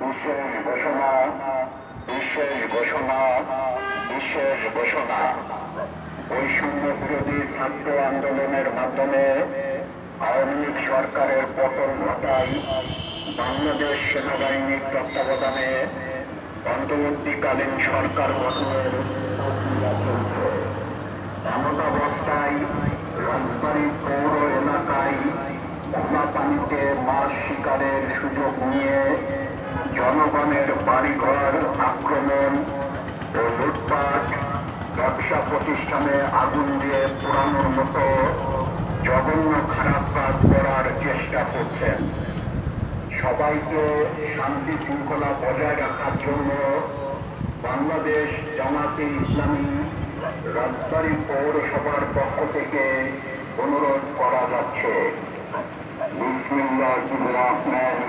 বিশেষ ঘোষণা বিশেষ ঘোষণা বৈষম্য বিরোধী ছাত্র আন্দোলনের মাধ্যমে আওয়ামী লীগ সরকারের পতন ঘটায় বাংলাদেশ সেনাবাহিনীর তত্ত্বাবধানে অন্তর্বর্তীকালীন সরকার গঠনের এমতাবস্থায় রাজবাড়ী পৌর এলাকায় খোলা পানিতে মাছ শিকারের সুযোগ নিয়ে জনগণের বাড়িঘর আক্রমণ ও লুটপাট, ব্যবসা প্রতিষ্ঠানে আগুন দিয়ে পোড়ানোর মতো জঘন্য খারাপ কাজ করার চেষ্টা করছেন। সবাইকে শান্তি শৃঙ্খলা বজায় রাখার জন্য বাংলাদেশ জামাতে ইসলামী রাজবাড়ী পৌরসভার পক্ষ থেকে অনুরোধ করা যাচ্ছে। রহমানির